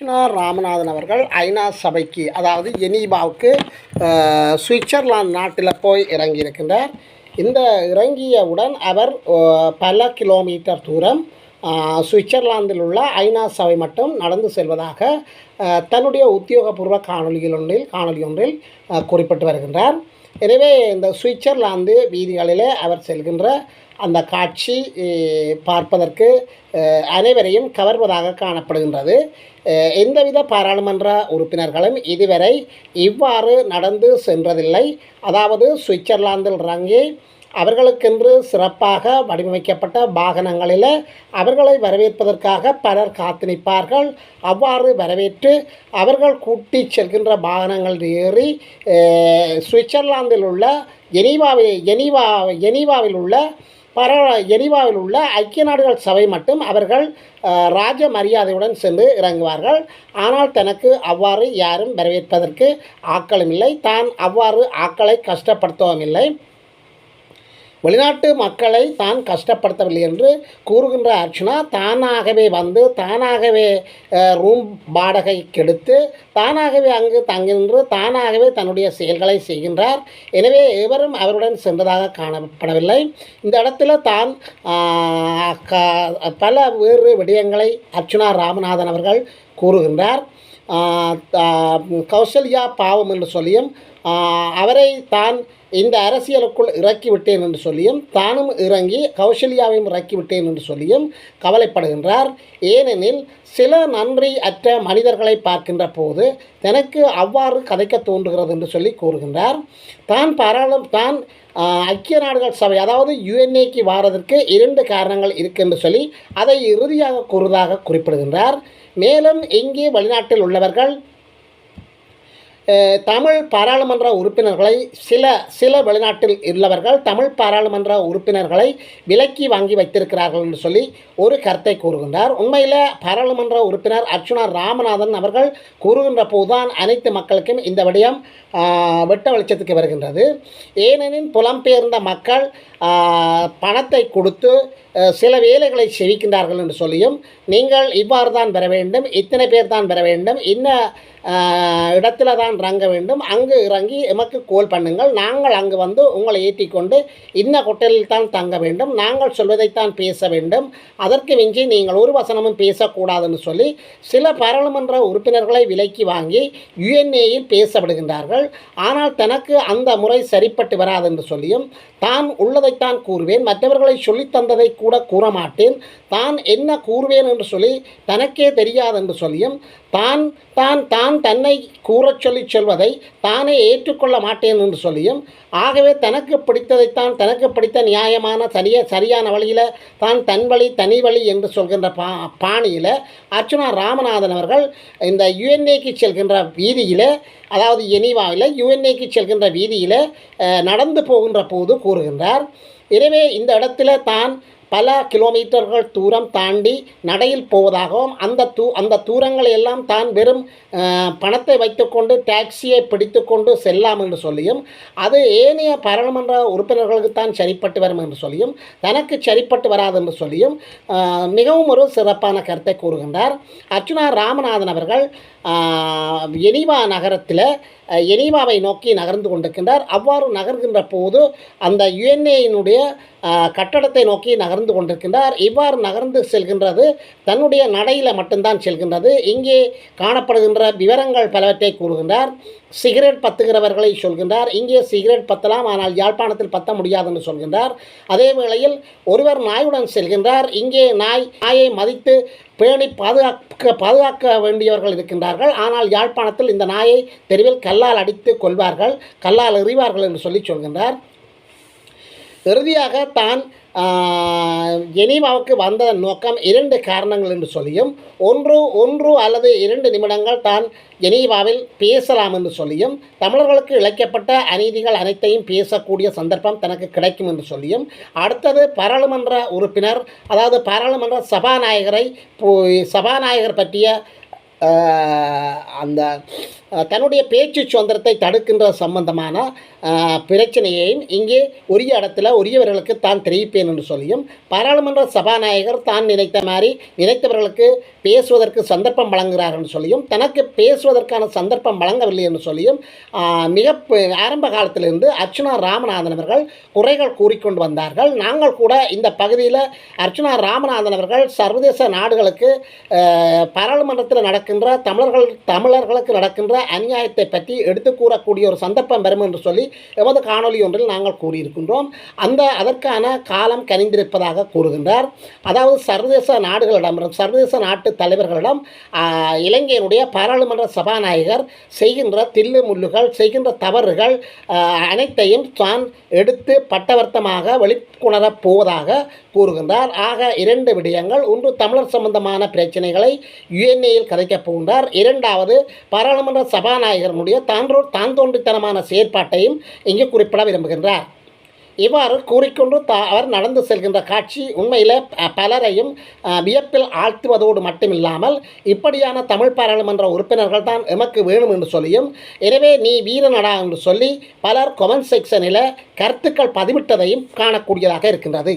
கிருஷ்ணா ராமநாதன் அவர்கள் ஐநா சபைக்கு அதாவது ஜெனீவாவுக்கு சுவிட்சர்லாந்து நாட்டில் போய் இறங்கியிருக்கின்றார். இந்த இறங்கியவுடன் அவர் பல கிலோமீட்டர் தூரம் சுவிட்சர்லாந்தில் உள்ள ஐநா சபை மட்டும் நடந்து செல்வதாக தன்னுடைய உத்தியோகபூர்வ காணொலிகள் ஒன்றில் காணொலி ஒன்றில் குறிப்பிட்டு வருகின்றார். எனவே இந்த சுவிட்சர்லாந்து வீதிகளிலே அவர் செல்கின்ற அந்த காட்சி பார்ப்பதற்கு அனைவரையும் கவர்வதாக காணப்படுகின்றது. எந்தவித பாராளுமன்ற உறுப்பினர்களும் இதுவரை இவ்வாறு நடந்து சென்றதில்லை. அதாவது சுவிட்சர்லாந்தில் இறங்கி அவர்களுக்கென்று சிறப்பாக வடிவமைக்கப்பட்ட வாகனங்களில் அவர்களை வரவேற்பதற்காக பலர் காத்து நிற்பார்கள் அவ்வாறு வரவேற்று அவர்கள் கூட்டி செல்கின்ற வாகனங்கள் ஏறி சுவிட்சர்லாந்தில் உள்ள ஜெனீவாவில் ஜெனீவா ஜெனீவாவில் உள்ள பர ஜெனீவாவில் உள்ள ஐக்கிய நாடுகள் சபை மட்டும் அவர்கள் ராஜ மரியாதையுடன் சென்று இறங்குவார்கள். ஆனால் தனக்கு அவ்வாறு யாரும் வரவேற்பதற்கு ஆக்களும் இல்லை. தான் அவ்வாறு ஆக்களை கஷ்டப்படுத்தவும் இல்லை. வெளிநாட்டு மக்களை தான் கஷ்டப்படுத்தவில்லை என்று கூறுகின்ற அர்ச்சனா தானாகவே வந்து தானாகவே ரூம் வாடகை கெடுத்து தானாகவே அங்கு தங்கின்று தானாகவே தன்னுடைய செயல்களை செய்கின்றார். எனவே எவரும் அவருடன் சென்றதாக காணப்படவில்லை. இந்த இடத்துல தான் க- பல வேறு விடயங்களை அர்ச்சுனா ராமநாதன் அவர்கள் கூறுகின்றார். கௌசல்யா பாவம் என்று சொல்லியும் அவரை தான் இந்த அரசியலுக்குள் இறக்கிவிட்டேன் என்று சொல்லியும் தானும் இறங்கி கௌசல்யாவையும் இறக்கிவிட்டேன் என்று சொல்லியும் கவலைப்படுகின்றார். ஏனெனில் சில நன்றி அற்ற மனிதர்களை பார்க்கின்ற போது தனக்கு அவ்வாறு கதைக்க தோன்றுகிறது என்று சொல்லி கூறுகின்றார். தான் பாராளும் தான் ஐக்கிய நாடுகள் சபை அதாவது யுஎன்ஏக்கு வாரதற்கு இரண்டு காரணங்கள் இருக்கு என்று சொல்லி அதை இறுதியாக கூறுவதாக குறிப்பிடுகின்றார். மேலும் இங்கே வெளிநாட்டில் உள்ளவர்கள் தமிழ் பாராளுமன்ற உறுப்பினர்களை சில சில வெளிநாட்டில் உள்ளவர்கள் தமிழ் பாராளுமன்ற உறுப்பினர்களை விலக்கி வாங்கி வைத்திருக்கிறார்கள் என்று சொல்லி ஒரு கருத்தை கூறுகின்றார். உண்மையில் பாராளுமன்ற உறுப்பினர் அர்ச்சுனா ராமநாதன் அவர்கள் கூறுகின்ற போதுதான் அனைத்து மக்களுக்கும் இந்த விடயம் வெட்ட வெளிச்சத்துக்கு வருகின்றது. ஏனெனில் புலம்பெயர்ந்த மக்கள் பணத்தை கொடுத்து சில வேலைகளை செவிக்கின்றார்கள் என்று சொல்லியும் நீங்கள் இவ்வாறு தான் பெற வேண்டும் இத்தனை பேர் தான் பெற வேண்டும் இன்ன இடத்துல தான் இறங்க வேண்டும். அங்கு இறங்கி எமக்கு கோல் பண்ணுங்கள். நாங்கள் அங்கு வந்து உங்களை ஏற்றி கொண்டு இன்ன ஹோட்டலில் தான் தங்க வேண்டும். நாங்கள் சொல்வதைத்தான் பேச வேண்டும். அதற்கு மிஞ்சி நீங்கள் ஒரு வசனமும் பேசக்கூடாதுன்னு சொல்லி சில பாராளுமன்ற உறுப்பினர்களை விலைக்கு வாங்கி யுஎன்ஏயில் பேசப்படுகின்றார்கள். ஆனால் தனக்கு அந்த முறை சரிப்பட்டு வராது என்று சொல்லியும் தான் உள்ளதைத்தான் கூறுவேன். மற்றவர்களை சொல்லித் தந்ததை கூட கூற மாட்டேன் தான் என்ன கூறுவேன் என்று சொல்லி தனக்கே தெரியாது என்று சொல்லியும் தான் தான் தான் தன்னை கூறச் சொல்லி சொல்வதை தானே ஏற்றுக்கொள்ள மாட்டேன் என்று சொல்லியும் ஆகவே தனக்கு பிடித்ததைத்தான் தனக்கு பிடித்த நியாயமான சரிய சரியான வழியில் தான் தன் வழி தனி வழி என்று சொல்கின்ற பா பாணியில் அர்ச்சுனா ராமநாதன் அவர்கள் இந்த யுஎன்ஏக்கு செல்கின்ற வீதியில் அதாவது எனிவாவில் யுஎன்ஏக்கு செல்கின்ற வீதியில் நடந்து போகின்ற போது கூறுகின்றார் எனவே இந்த இடத்துல தான் பல கிலோமீட்டர்கள் தூரம் தாண்டி நடையில் போவதாகவும் அந்த தூ அந்த தூரங்களை எல்லாம் தான் வெறும் பணத்தை வைத்துக்கொண்டு டாக்ஸியை பிடித்துக்கொண்டு செல்லாம் என்று சொல்லியும் அது ஏனைய பாராளுமன்ற உறுப்பினர்களுக்கு தான் சரிப்பட்டு வரும் என்று சொல்லியும் தனக்கு சரிப்பட்டு வராது என்று சொல்லியும் மிகவும் ஒரு சிறப்பான கருத்தை கூறுகின்றார். அர்ச்சுனா ராமநாதன் அவர்கள் எனிவா நகரத்தில் எனிவாவை நோக்கி நகர்ந்து கொண்டிருக்கின்றார். அவ்வாறு நகர்கின்ற போது அந்த யுஎன்ஏயினுடைய கட்டடத்தை நோக்கி நகர் நகர்ந்து கொண்டிருக்கின்றார். இவ்வாறு நகர்ந்து செல்கின்றது. தன்னுடைய நடையில் மட்டும்தான் செல்கின்றது. இங்கே காணப்படுகின்ற விவரங்கள் பலவற்றை கூறுகின்றார். சிகரெட் பத்துகிறவர்களை சொல்கின்றார். இங்கே சிகரெட் பத்தலாம் ஆனால் யாழ்ப்பாணத்தில் பத்த முடியாது என்று சொல்கின்றார். அதே வேளையில் ஒருவர் நாயுடன் செல்கின்றார். இங்கே நாய் நாயை மதித்து பேணி பாதுகாக்க பாதுகாக்க வேண்டியவர்கள் இருக்கின்றார்கள். ஆனால் யாழ்ப்பாணத்தில் இந்த நாயை தெருவில் கல்லால் அடித்து கொள்வார்கள் கல்லால் எறிவார்கள் என்று சொல்லி சொல்கின்றார். இறுதியாக தான் ஜெனீவாவுக்கு வந்த நோக்கம் இரண்டு காரணங்கள் என்று சொல்லியும் ஒன்று ஒன்று அல்லது இரண்டு நிமிடங்கள் தான் ஜெனீவாவில் பேசலாம் என்று சொல்லியும் தமிழர்களுக்கு இழைக்கப்பட்ட அநீதிகள் அனைத்தையும் பேசக்கூடிய சந்தர்ப்பம் தனக்கு கிடைக்கும் என்று சொல்லியும் அடுத்தது பாராளுமன்ற உறுப்பினர் அதாவது பாராளுமன்ற சபாநாயகரை சபாநாயகர் பற்றிய அந்த தன்னுடைய பேச்சு சுதந்திரத்தை தடுக்கின்ற சம்பந்தமான பிரச்சனையையும் இங்கே உரிய இடத்துல உரியவர்களுக்கு தான் தெரிவிப்பேன் என்று சொல்லியும் பாராளுமன்ற சபாநாயகர் தான் நினைத்த மாதிரி நினைத்தவர்களுக்கு பேசுவதற்கு சந்தர்ப்பம் வழங்குகிறார் என்று சொல்லியும் தனக்கு பேசுவதற்கான சந்தர்ப்பம் வழங்கவில்லை என்று சொல்லியும் மிக ஆரம்ப காலத்திலிருந்து அர்ச்சுனா ராமநாதன் அவர்கள் குறைகள் கூறிக்கொண்டு வந்தார்கள். நாங்கள் கூட இந்த பகுதியில் அர்ச்சுனா ராமநாதன் அவர்கள் சர்வதேச நாடுகளுக்கு பாராளுமன்றத்தில் நடக்கின்ற தமிழர்கள் தமிழர்களுக்கு நடக்கின்ற அநியாயத்தை பற்றி எடுத்து கூறக்கூடிய ஒரு சந்தர்ப்பம் வரும் என்று சொல்லி எமது காணொளி ஒன்றில் நாங்கள் கூறியிருக்கின்றோம். அந்த அதற்கான காலம் கனிந்திருப்பதாக கூறுகின்றார். அதாவது சர்வதேச நாடுகளிடம் சர்வதேச நாட்டு தலைவர்களிடம் இலங்கையினுடைய பாராளுமன்ற சபாநாயகர் செய்கின்ற தில்லு முள்ளுகள் செய்கின்ற தவறுகள் அனைத்தையும் தான் எடுத்து பட்டவர்த்தமாக வெளிக்கொணரப் போவதாக கூறுகின்றார். ஆக இரண்டு விடயங்கள் ஒன்று தமிழர் சம்பந்தமான பிரச்சனைகளை யுஎன்ஏயில் கதைக்கப் போகின்றார். இரண்டாவது பாராளுமன்ற சபாநாயகர்களுடைய தான்றோ தான் தோன்றித்தனமான செயற்பாட்டையும் இங்கு குறிப்பிட விரும்புகின்றார். இவ்வாறு கூறிக்கொண்டு தா அவர் நடந்து செல்கின்ற காட்சி உண்மையில் பலரையும் வியப்பில் ஆழ்த்துவதோடு மட்டுமில்லாமல் இப்படியான தமிழ் பாராளுமன்ற உறுப்பினர்கள் தான் எமக்கு வேணும் என்று சொல்லியும் எனவே நீ வீரநடா என்று சொல்லி பலர் கொமெண்ட் செக்ஷனில் கருத்துக்கள் பதிவிட்டதையும் காணக்கூடியதாக இருக்கின்றது.